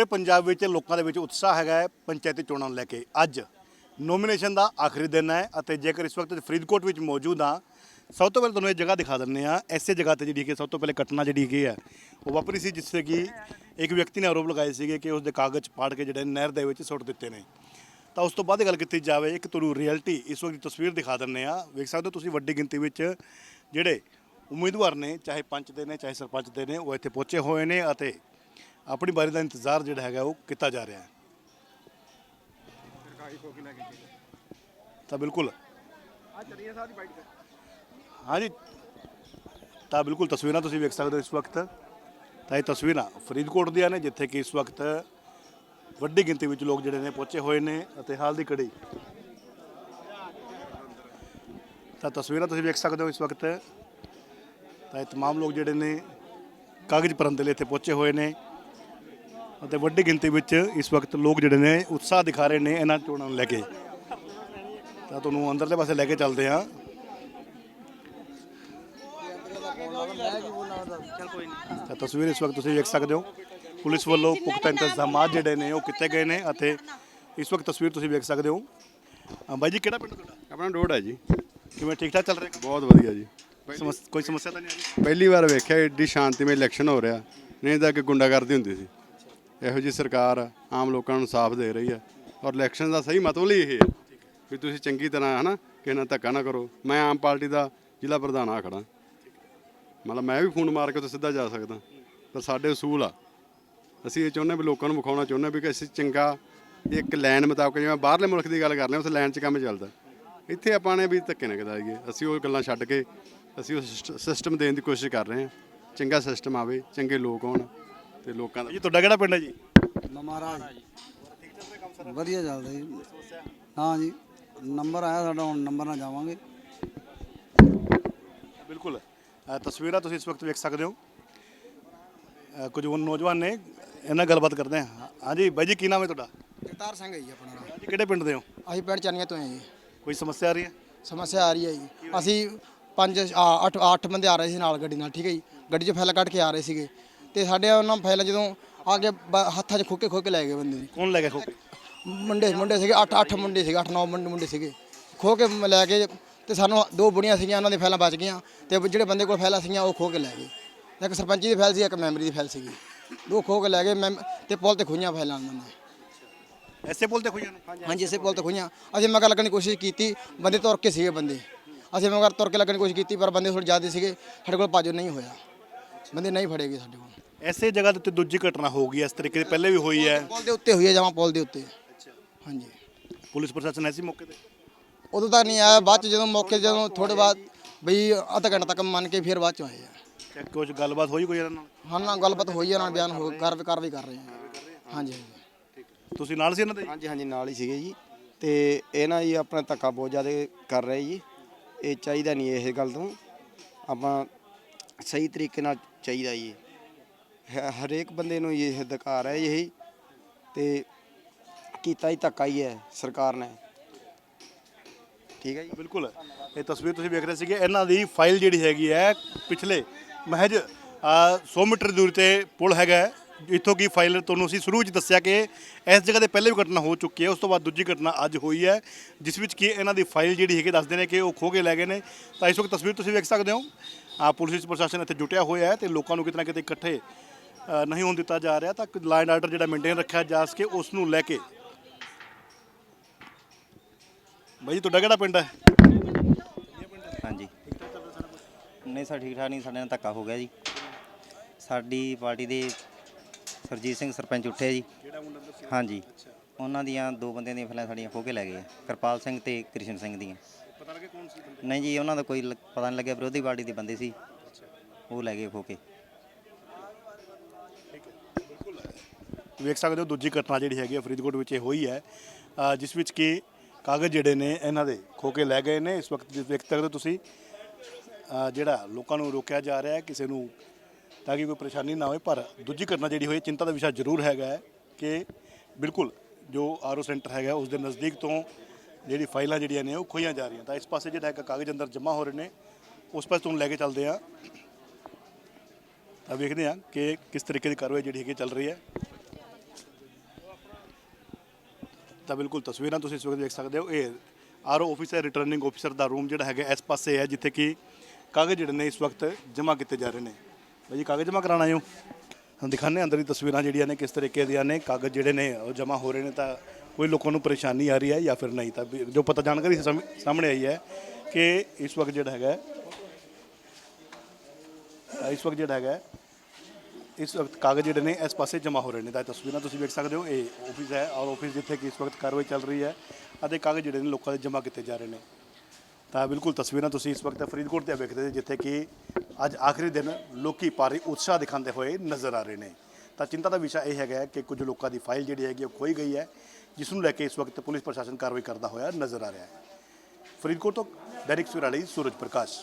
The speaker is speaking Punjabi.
ਪੂਰੇ ਪੰਜਾਬ ਵਿੱਚ ਲੋਕਾਂ ਦੇ ਵਿੱਚ ਉਤਸ਼ਾਹ ਹੈਗਾ ਹੈ ਪੰਚਾਇਤੀ ਚੋਣਾਂ ਨੂੰ ਲੈ ਕੇ। ਅੱਜ ਨੋਮੀਨੇਸ਼ਨ ਦਾ ਆਖਰੀ ਦਿਨ ਹੈ ਅਤੇ ਜੇਕਰ ਇਸ ਵਕਤ ਫਰੀਦਕੋਟ ਵਿੱਚ ਮੌਜੂਦ ਹਾਂ, ਸਭ ਤੋਂ ਪਹਿਲਾਂ ਤੁਹਾਨੂੰ ਇਹ ਜਗ੍ਹਾ ਦਿਖਾ ਦਿੰਦੇ ਆ ਐਸੇ ਜਗ੍ਹਾ ਤੇ ਜਿਹੜੀ ਕਿ ਸਭ ਤੋਂ ਪਹਿਲੇ ਘਟਨਾ ਜਿਹੜੀ ਹੈਗੀ ਹੈ, ਉਹ ਵਾਪਰੀ ਸੀ, ਜਿਸ ਤੇ ਕਿ ਇੱਕ ਵਿਅਕਤੀ ਨੇ ਆਰੋਪ ਲਗਾਏ ਸੀਗੇ ਕਿ ਉਸ ਦੇ ਕਾਗਜ਼ ਪਾੜ ਕੇ ਜਿਹੜੇ ਨਹਿਰ ਦੇ ਵਿੱਚ ਸੁੱਟ ਦਿੱਤੇ ਨੇ। ਤਾਂ ਉਸ ਤੋਂ ਬਾਅਦ ਗੱਲ ਕੀਤੀ ਜਾਵੇ, ਇੱਕ ਤੁਹਾਨੂੰ ਰਿਐਲਿਟੀ ਇਸ ਵਕਤ ਦੀ ਤਸਵੀਰ ਦਿਖਾ ਦਿੰਦੇ ਆ ਵੇਖ ਸਕਦੇ ਹੋ ਤੁਸੀਂ ਵੱਡੀ ਗਿਣਤੀ ਵਿੱਚ ਜਿਹੜੇ ਉਮੀਦਵਾਰ ਨੇ, ਚਾਹੇ ਪੰਚ ਦੇ ਨੇ, ਚਾਹੇ ਸਰਪੰਚ ਦੇ ਨੇ, ਉਹ ਇੱਥੇ ਪਹੁੰਚੇ ਹੋਏ ਨੇ ਅਤੇ ਆਪਣੀ ਵਾਰੀ ਦਾ ਇੰਤਜ਼ਾਰ ਜਿਹੜਾ ਹੈਗਾ ਉਹ ਕੀਤਾ ਜਾ ਰਿਹਾ ਹੈ ਤਾਂ ਬਿਲਕੁਲ ਹਾਂਜੀ ਤਾਂ ਬਿਲਕੁਲ ਤਸਵੀਰਾਂ ਤੁਸੀਂ ਵੇਖ ਸਕਦੇ ਹੋ ਇਸ ਵਕਤ ਤਾਂ ਇਹ ਤਸਵੀਰਾਂ ਫਰੀਦਕੋਟ ਦੀਆਂ ਨੇ ਜਿੱਥੇ ਕਿ ਇਸ ਵਕਤ ਵੱਡੀ ਗਿਣਤੀ ਵਿੱਚ ਲੋਕ ਜਿਹੜੇ ਨੇ ਪਹੁੰਚੇ ਹੋਏ ਨੇ ਅਤੇ ਹਾਲ ਦੀ ਘੜੀ ਤਾਂ ਤਸਵੀਰਾਂ ਤੁਸੀਂ ਵੇਖ ਸਕਦੇ ਹੋ ਇਸ ਵਕਤ ਤਾਂ ਇਹ तमाम ਲੋਕ ਜਿਹੜੇ ਨੇ ਕਾਗਜ਼ ਭਰਨ ਦੇ ਲਈ ਇੱਥੇ ਪਹੁੰਚੇ ਹੋਏ ਨੇ ਅਤੇ ਵੱਡੀ ਗਿਣਤੀ ਵਿੱਚ ਇਸ ਵਕਤ ਲੋਕ ਜਿਹੜੇ ਨੇ ਉਤਸ਼ਾਹ ਦਿਖਾ ਰਹੇ ਨੇ ਇਹਨਾਂ ਚੋਣਾਂ ਨੂੰ ਲੈ ਕੇ। ਤਾਂ ਤੁਹਾਨੂੰ ਅੰਦਰਲੇ ਪਾਸੇ ਲੈ ਕੇ ਚੱਲਦੇ ਹਾਂ। ਤਾਂ ਤਸਵੀਰ ਇਸ ਵਕਤ ਤੁਸੀਂ ਵੇਖ ਸਕਦੇ ਹੋ। ਪੁਲਿਸ ਵੱਲੋਂ ਪੁਖਤਾ ਇੰਤਜ਼ਾਮਾਤ ਜਿਹੜੇ ਨੇ ਉਹ ਕੀਤੇ ਗਏ ਨੇ ਅਤੇ ਇਸ ਵਕਤ ਤਸਵੀਰ ਤੁਸੀਂ ਵੇਖ ਸਕਦੇ ਹੋ। ਅ, ਬਾਈ ਜੀ ਕਿਹੜਾ ਪਿੰਡ ਤੁਹਾਡਾ? ਆਪਣਾ ਡੋੜ ਹੈ ਜੀ। ਕਿਵੇਂ ਠੀਕ ਠਾਕ ਚੱਲ ਰਿਹਾ? ਬਹੁਤ ਵਧੀਆ ਜੀ। ਸਮੱਸ- ਕੋਈ ਸਮੱਸਿਆ ਤਾਂ ਨਹੀਂ ਆ ਰਹੀ? ਪਹਿਲੀ ਵਾਰ ਵੇਖਿਆ ਏਡੀ ਸ਼ਾਂਤੀਮਈ ਇਲੈਕਸ਼ਨ ਹੋ ਰਿਹਾ। ਨਹੀਂ ਤਾਂ ਕਿ ਗੁੰਡਾਗਰਦੀ ਹੁੰਦੀ ਸੀ। ਇਹੋ ਜੀ ਸਰਕਾਰ ਆਮ ਲੋਕਾਂ ਨੂੰ ਇਨਸਾਫ਼ ਦੇ ਰਹੀ ਹੈ ਔਰ ਇਲੈਕਸ਼ਨ ਦਾ ਸਹੀ ਮਤਲਬ ਹੀ ਇਹ ਹੈ ਵੀ ਤੁਸੀਂ ਚੰਗੀ ਤਰ੍ਹਾਂ ਹਨਾ ਕਿਸੇ ਨਾਲ ਧੱਕਾ ਨਾ ਕਰੋ। ਮੈਂ ਆਮ ਪਾਰਟੀ ਦਾ ਜ਼ਿਲ੍ਹਾ ਪ੍ਰਧਾਨ ਆ ਖੜਾ ਮਤਲਬ ਮੈਂ ਵੀ ਫੋਨ ਮਾਰ ਕੇ ਤਾਂ ਸਿੱਧਾ ਜਾ ਸਕਦਾ। ਪਰ ਸਾਡੇ ਅਸੂਲ ਆ। ਅਸੀਂ ਇਹ ਚਾਹੁੰਦੇ ਵੀ ਲੋਕਾਂ ਨੂੰ ਵਿਖਾਉਣਾ ਚਾਹੁੰਦੇ ਵੀ ਕਿ ਅਸੀਂ ਚੰਗਾ ਇੱਕ ਲਾਈਨ ਮੁਤਾਬਕ ਜਿਵੇਂ ਬਾਹਰਲੇ ਮੁਲਕ ਦੀ ਗੱਲ ਕਰ ਰਹੇ ਹਾਂ, ਉਸ ਲਾਈਨ 'ਚ ਕੰਮ ਚੱਲਦਾ। ਇੱਥੇ ਆਪਾਂ ਨੇ ਵੀ ਧੱਕੇ ਨਾ ਕਰਾਈਏ ਅਸੀਂ ਉਹ ਗੱਲਾਂ ਛੱਡ ਕੇ ਅਸੀਂ ਉਹ ਸਿਸਟਮ ਦੇਣ ਦੀ ਕੋਸ਼ਿਸ਼ ਕਰ ਰਹੇ ਹਾਂ। ਚੰਗਾ ਸਿਸਟਮ ਆਵੇ, ਚੰਗੇ ਲੋਕ ਆਉਣ। ਤੇ ਲੋਕਾਂ ਦਾ ਜੀ ਤੁਹਾਡਾ ਕਿਹੜਾ ਪਿੰਡ ਹੈ ਜੀ? ਮਹਾਰਾਜ। ਵਧੀਆ ਚੱਲਦਾ ਜੀ। ਹਾਂ ਜੀ ਨੰਬਰ ਆਇਆ ਸਾਡਾ ਹੁਣ ਨੰਬਰ ਨਾਲ ਜਾਵਾਂਗੇ। ਬਿਲਕੁਲ। ਅ, ਤਸਵੀਰਾਂ ਤੁਸੀਂ ਇਸ ਵਕਤ ਵੇਖ ਸਕਦੇ ਹੋ। ਅ, ਕੁਝ ਉਹ ਨੌਜਵਾਨ ਨੇ ਇਹਨਾਂ ਨਾਲ ਗੱਲਬਾਤ ਕਰਦੇ ਹਾਂ। ਹਾਂਜੀ ਬਾਈ ਜੀ ਕੀ ਨਾਮ ਹੈ ਤੁਹਾਡਾ? ਜਗਤਾਰ ਸਿੰਘ ਹੈ ਜੀ ਆਪਣਾ ਨਾਮ। ਜੀ ਕਿਹੜੇ ਪਿੰਡ ਦੇ ਹੋ? ਅਸੀਂ ਪਿੰਡ ਚਾਨੀਆਂ ਤੋਂ ਹਾਂ ਜੀ। ਕੋਈ ਸਮੱਸਿਆ ਆ ਰਹੀ ਹੈ? ਸਮੱਸਿਆ ਆ ਰਹੀ ਹੈ ਜੀ। ਅਸੀਂ ਪੰਜ ਆ, ਅੱਠ ਅੱਠ ਬੰਦੇ ਆ ਰਹੇ ਸੀ ਨਾਲ ਗੱਡੀ ਨਾਲ ਠੀਕ ਹੈ ਜੀ। ਗੱਡੀ 'ਚ ਫੈਲ ਕੱਢ ਕੇ ਆ ਰਹੇ ਸੀਗੇ। ਤੇ ਸਾਡੇ ਉਹਨਾਂ ਫੈਲ ਜਦੋਂ ਆ ਕੇ ਬ- ਹੱਥਾਂ 'ਚ ਖੋਕੇ ਖੋਕੇ ਲੈ ਗਏ ਬੰਦੇ ਨੇ। ਕੌਣ ਲੈ ਗਿਆ ਖੋ ਕੇ ਮੁੰਡੇ ਮੁੰਡੇ ਸੀਗੇ ਅੱਠ ਅੱਠ ਮੁੰਡੇ ਸੀਗੇ ਅੱਠ ਨੌ ਮੁੰਡੇ ਮੁੰਡੇ ਸੀਗੇ। ਖੋ ਕੇ ਮ- ਲੈ ਕੇ ਤੇ ਸਾਨੂੰ ਦੋ ਬੁੜੀਆਂ ਸੀਗੀਆਂ ਉਹਨਾਂ ਦੀ ਫੈਲਾਂ ਬਚ ਗਈਆਂ ਤੇ ਜਿਹੜੇ ਬੰਦੇ ਕੋਲ ਫੈਲਾਂ ਸੀਗੀਆਂ ਉਹ ਖੋ ਕੇ ਲੈ ਗਏ। ਇੱਕ ਸਰਪੰਚੀ ਦੀ ਫੈਲ ਸੀ ਇੱਕ ਮੈਂਬਰੀ ਦੀ ਫੈਲ ਸੀਗੀ। ਦੋ ਖੋ ਕੇ ਲੈ ਗਏ ਮੈਂ ਤੇ ਪੁਲ ਤੇ ਖੋਈਆਂ ਫੈਲਾਂ ਉਹਨਾਂ ਨੇ। ਐਸੇ ਪੁੱਲ ਤੇ ਖੋਈਆਂ ਨੂੰ? ਹਾਂਜੀ ਇਸੇ ਪੁਲ ਤੇ ਖੋਈਆਂ। ਅਸੀਂ ਮਗਰ ਲੱਗਣ ਦੀ ਕੋਸ਼ਿਸ਼ ਕੀਤੀ ਬੰਦੇ ਤੁਰ ਕੇ ਸੀਗੇ ਬੰਦੇ। ਅਸੀਂ ਮਗਰ ਤੁਰ ਕੇ ਲੱਗਣ ਦੀ ਕੋਸ਼ਿਸ਼ ਕੀਤੀ ਪਰ ਬੰਦੇ ਥੋੜੇ ਜ਼ਿਆਦਾ ਸੀਗੇ ਸਾਡੇ ਕੋਲ ਭਾਜੋ ਨਹੀਂ ਹੋਇਆ। ਬੰਦੇ ਨਹੀਂ ਫੜੇਗੇ ਸਾਡੇ ਕੋਲ। ਐਸੇ ਜਗ੍ਹਾ ਦੇ ਉੱਤੇ ਦੂਜੀ ਘਟਨਾ ਹੋ ਗਈ ਇਸ ਤਰੀਕੇ ਦੀ ਪਹਿਲੇ ਵੀ ਹੋਈ ਹੈ। ਪੁਲ ਦੇ ਉੱਤੇ ਹੋਈ ਹੈ ਜਮਾ ਪੁਲ ਦੇ ਉੱਤੇ। ਹਾਂਜੀ। ਪੁਲਿਸ ਪ੍ਰਸ਼ਾਸਨ ਐਸੀ ਮੌਕੇ ਤੇ? ਉਦੋਂ ਤੱਕ ਨਹੀਂ ਆਇਆ ਬਾਅਦ ਚ ਜਦੋਂ ਮੌਕੇ ਤੇ ਜਦੋਂ ਥੋੜੇ ਬਾਅਦ ਬਈ ਅੱਧਾ ਘੰਟਾ ਤੱਕ ਮੰਨ ਕੇ ਫਿਰ ਬਾਅਦ ਚ ਆਏ ਆ। ਕਿ ਕੁਝ ਗੱਲਬਾਤ ਹੋਈ ਕੋਈ ਇਹਨਾਂ ਨਾਲ? ਹਾਂ ਨਾਲ ਗੱਲਬਾਤ ਹੋਈ ਹੈ ਨਾਲ ਬਿਆਨ ਹੋ ਕਰ ਕਾਰਵਾਈ ਕਰ ਰਹੇ ਹਾਂ ਹਾਂਜੀ ਹਾਂਜੀ। ਤੁਸੀਂ ਨਾਲ ਸੀ ਇਹਨਾਂ ਦੇ? ਹਾਂਜੀ ਹਾਂਜੀ ਨਾਲ ਹੀ ਸੀਗੇ ਜੀ। ਤੇ ਇਹ ਨਾ ਜੀ ਆਪਣਾ ਧੱਕਾ ਬਹੁਤ ਜ਼ਿਆਦਾ ਕਰ ਰਹੇ ਜੀ। ਇਹ ਚਾਹੀਦਾ ਨਹੀਂ ਇਹ ਗੱਲ ਤੋਂ। ਆਪਾਂ ਸਹੀ ਤਰੀਕੇ ਨਾਲ ਚਾਹੀਦਾ ਜੀ। ਹ- ਹਰੇਕ ਬੰਦੇ ਨੂੰ ਇਹ ਅਧਿਕਾਰ ਹੈ ਇਹੀ ਤੇ ਕੀਤਾ ਹੀ ਧੱਕਾ ਹੀ ਹੈ ਸਰਕਾਰ ਨੇ। ਠੀਕ ਹੈ ਜੀ? ਬਿਲਕੁਲ। ਇਹ ਤਸਵੀਰ ਤੁਸੀਂ ਵੇਖ ਰਹੇ ਸੀਗੇ ਇਹਨਾਂ ਦੀ ਫਾਈਲ ਜਿਹੜੀ ਹੈਗੀ ਹੈ ਪਿਛਲੇ ਮਹਿਜ ਅ, 100 ਮੀਟਰ ਦੀ ਦੂਰੀ ਤੇ ਪੁਲ ਹੈਗਾ ਹੈ, ਇੱਥੋਂ ਕੀ ਫਾਈਲ ਤੁਹਾਨੂੰ ਅਸੀਂ ਸ਼ੁਰੂ ਵਿੱਚ ਦੱਸਿਆ ਕਿ ਇਸ ਜਗ੍ਹਾ ਤੇ ਪਹਿਲੇ ਵੀ ਘਟਨਾ ਹੋ ਚੁੱਕੀ ਹੈ ਉਸ ਤੋਂ ਬਾਅਦ ਦੂਜੀ ਘਟਨਾ ਅੱਜ ਹੋਈ ਹੈ ਜਿਸ ਵਿੱਚ ਕਿ ਇਹਨਾਂ ਦੀ ਫਾਈਲ ਜਿਹੜੀ ਹੈਗੀ ਦੱਸਦੇ ਨੇ ਕਿ ਉਹ ਖੋ ਕੇ ਲੈ ਗਏ ਨੇ। ਤਾਂ ਇਸ ਵਕਤ ਤਸਵੀਰ ਤੁਸੀਂ ਵੇਖ ਸਕਦੇ ਹੋ। ਆ ਪੁਲਿਸ ਪ੍ਰਸ਼ਾਸਨ ਇੱਥੇ ਜੁਟਿਆ ਹੋਇਆ ਹੈ ਤੇ ਲੋਕਾਂ ਨੂੰ ਕਿਤੇ ਨਾ ਕਿਤੇ ਇਕੱਠੇ ਨਹੀਂ ਹੋਣ ਦਿੱਤਾ ਜਾ ਰਿਹਾ ਤਾਂ ਲਾਈਨ ਆਰਡਰ ਜਿਹੜਾ ਮੇਨਟੇਨ ਰੱਖਿਆ ਜਾ ਸਕੇ ਉਸ ਨੂੰ ਲੈ ਕੇ। ਬਾਈ ਤੁਹਾਡਾ ਕਿਹੜਾ ਪਿੰਡ ਹੈ? ਹਾਂਜੀ। ਨਹੀਂ ਸਰ ਠੀਕ ਠਾਕ ਨਹੀਂ ਸਾਡੇ ਨਾਲ ਧੱਕਾ ਹੋ ਗਿਆ ਜੀ। ਸਾਡੀ ਪਾਰਟੀ ਦੇ ਸਰਜੀਤ ਸਿੰਘ ਸਰਪੰਚ ਉੱਠੇ ਜੀ। ਹਾਂਜੀ। ਉਹਨਾਂ ਦੀਆਂ ਦੋ ਬੰਦਿਆਂ ਦੀਆਂ ਫਲਾਂ ਸਾਡੀਆਂ ਕੇ ਲੈ ਗਏ ਆ। ਕਿਰਪਾਲ ਸਿੰਘ ਤੇ ਕ੍ਰਿਸ਼ਨ ਸਿੰਘ ਦੀਆਂ। ਪਤਾ ਲੱਗੇ ਕੌਣ ਸੀ ਨਹੀਂ ਜੀ ਉਹਨਾਂ ਦਾ ਕੋਈ ਪਤਾ ਨਹੀਂ ਲੱਗਿਆ ਵਿਰੋਧੀ ਪਾਰਟੀ ਦੇ ਬੰਦੇ ਸੀ। ਉਹ ਲੈ ਗਏ ਖੋ ਕੇ। ਵੇਖ ਸਕਦੇ ਹੋ ਦੂਜੀ ਘਟਨਾ ਜਿਹੜੀ ਹੈਗੀ ਹੈ ਫਰੀਦਕੋਟ ਵਿੱਚ ਇਹ ਹੋਈ ਹੈ। ਅ, ਜਿਸ ਵਿੱਚ ਕਿ ਕਾਗਜ਼ ਜਿਹੜੇ ਨੇ ਇਹਨਾਂ ਦੇ ਖੋ ਕੇ ਲੈ ਗਏ ਨੇ। ਇਸ ਵਕਤ ਜਿਸ ਵੇਖ ਸਕਦੇ ਹੋ ਤੁਸੀਂ ਅ, ਜਿਹੜਾ ਲੋਕਾਂ ਨੂੰ ਰੋਕਿਆ ਜਾ ਰਿਹਾ ਹੈ ਕਿਸੇ ਨੂੰ ਤਾਂ ਕਿ ਕੋਈ ਪਰੇਸ਼ਾਨੀ ਨਾ ਹੋਵੇ। ਪਰ ਦੂਜੀ ਘਟਨਾ ਜਿਹੜੀ ਹੋਈ ਚਿੰਤਾ ਦਾ ਵਿਸ਼ਾ ਜ਼ਰੂਰ ਹੈਗਾ ਹੈ ਕਿ ਬਿਲਕੁਲ ਜੋ ਆਰਓ ਸੈਂਟਰ ਹੈਗਾ ਉਸ ਦੇ ਨਜ਼ਦੀਕ ਤੋਂ ਜਿਹੜੀ ਫਾਈਲਾਂ ਜਿਹੜੀਆਂ ਨੇ ਉਹ ਖੋਈਆਂ ਜਾ ਰਹੀਆਂ ਤਾਂ ਇਸ ਪਾਸੇ ਜਿਹੜਾ ਹੈਗਾ ਕਾਗਜ਼ ਅੰਦਰ ਜਮ੍ਹਾਂ ਹੋ ਰਹੇ ਨੇ ਉਸ ਪਾਸੇ ਤੁਹਾਨੂੰ ਲੈ ਕੇ ਚੱਲਦੇ ਆ ਤਾਂ ਵੇਖਦੇ ਆ ਕਿ ਕਿਸ ਤਰੀਕੇ ਦੀ ਕਾਰਵਾਈ ਜਿਹੜੀ ਹੈਗੀ ਚੱਲ ਰਹੀ ਹੈ। ਤਾਂ ਬਿਲਕੁਲ ਤਸਵੀਰਾਂ ਤੁਸੀਂ ਇਸ ਵਕਤ ਦੇਖ ਸਕਦੇ ਹੋ। ਇਹ ਆਰਓ ਆਫਿਸਰ ਰਿਟਰਨਿੰਗ ਆਫਿਸਰ ਦਾ ਰੂਮ ਜਿਹੜਾ ਹੈਗਾ, ਇਸ ਪਾਸੇ ਹੈ, ਜਿੱਥੇ ਕਿ ਕਾਗਜ਼ ਜਿਹੜੇ ਨੇ ਇਸ ਵਕਤ ਜਮ੍ਹਾਂ ਕੀਤੇ ਜਾ ਰਹੇ ਨੇ। ਭਾਈ ਜੀ, ਕਾਗਜ਼ ਜਮ੍ਹਾਂ ਕਰਾਉਣ ਆਏ ਹੋ? ਹੁਣ ਦਿਖਾਣੇ ਅੰਦਰ ਦੀ ਤਸਵੀਰਾਂ ਜਿਹੜੀਆਂ ਨੇ, ਕਿਸ ਤਰੀਕੇ ਦੀਆਂ ਨੇ। ਕਾਗਜ਼ ਜਿਹੜੇ ਨੇ, ਉਹ ਜਮ੍ਹਾਂ ਹੋ ਰਹੇ ਨੇ ਤਾਂ ਕੋਈ ਲੋਕਾਂ ਨੂੰ ਪਰੇਸ਼ਾਨੀ ਆ ਰਹੀ ਹੈ ਜਾਂ ਫਿਰ ਨਹੀਂ? ਤਾਂ ਵੀ ਜੋ ਪਤਾ ਜਾਣਕਾਰੀ ਸਾਹਮਣੇ ਆਈ ਹੈ ਕਿ ਇਸ ਵਕਤ ਜਿਹੜਾ ਹੈਗਾ, ਇਸ ਵਕਤ ਜਿਹੜਾ ਹੈਗਾ ਇਸ ਵਕਤ ਕਾਗਜ਼ ਜਿਹੜੇ ਨੇ ਇਸ ਪਾਸੇ ਜਮ੍ਹਾਂ ਹੋ ਰਹੇ ਨੇ। ਤਾਂ ਇਹ ਤਸਵੀਰਾਂ ਤੁਸੀਂ ਵੇਖ ਸਕਦੇ ਹੋ, ਇਹ ਆਫਿਸ ਹੈ ਔਰ ਆਫਿਸ ਜਿੱਥੇ ਕਿ ਇਸ ਵਕਤ ਕਾਰਵਾਈ ਚੱਲ ਰਹੀ ਹੈ ਅਤੇ ਕਾਗਜ਼ ਜਿਹੜੇ ਨੇ ਲੋਕਾਂ ਦੇ ਜਮ੍ਹਾਂ ਕੀਤੇ ਜਾ ਰਹੇ ਨੇ। ਤਾਂ ਬਿਲਕੁਲ ਤਸਵੀਰਾਂ ਤੁਸੀਂ ਇਸ ਵਕਤ ਫਰੀਦਕੋਟ ਤੇ ਵੇਖਦੇ ਹੋ, ਜਿੱਥੇ ਕਿ ਅੱਜ ਆਖਰੀ ਦਿਨ ਲੋਕੀ ਭਾਰੀ ਉਤਸ਼ਾਹ ਦਿਖਾਉਂਦੇ ਹੋਏ ਨਜ਼ਰ ਆ ਰਹੇ ਨੇ। ਤਾਂ ਚਿੰਤਾ ਦਾ ਵਿਸ਼ਾ ਇਹ ਹੈਗਾ ਕਿ ਕੁਝ ਲੋਕਾਂ ਦੀ ਫਾਈਲ ਜਿਹੜੀ ਹੈਗੀ ਉਹ ਖੋਈ ਗਈ ਹੈ, ਜਿਸ ਨੂੰ ਲੈ ਕੇ ਇਸ ਵਕਤ ਪੁਲਿਸ ਪ੍ਰਸ਼ਾਸਨ ਕਾਰਵਾਈ ਕਰਦਾ ਹੋਇਆ ਨਜ਼ਰ ਆ ਰਿਹਾ ਹੈ। ਫਰੀਦਕੋਟ ਤੋਂ ਦੈਨਿਕ ਸਵੇਰਾ ਲਈ ਸੂਰਜ ਪ੍ਰਕਾਸ਼।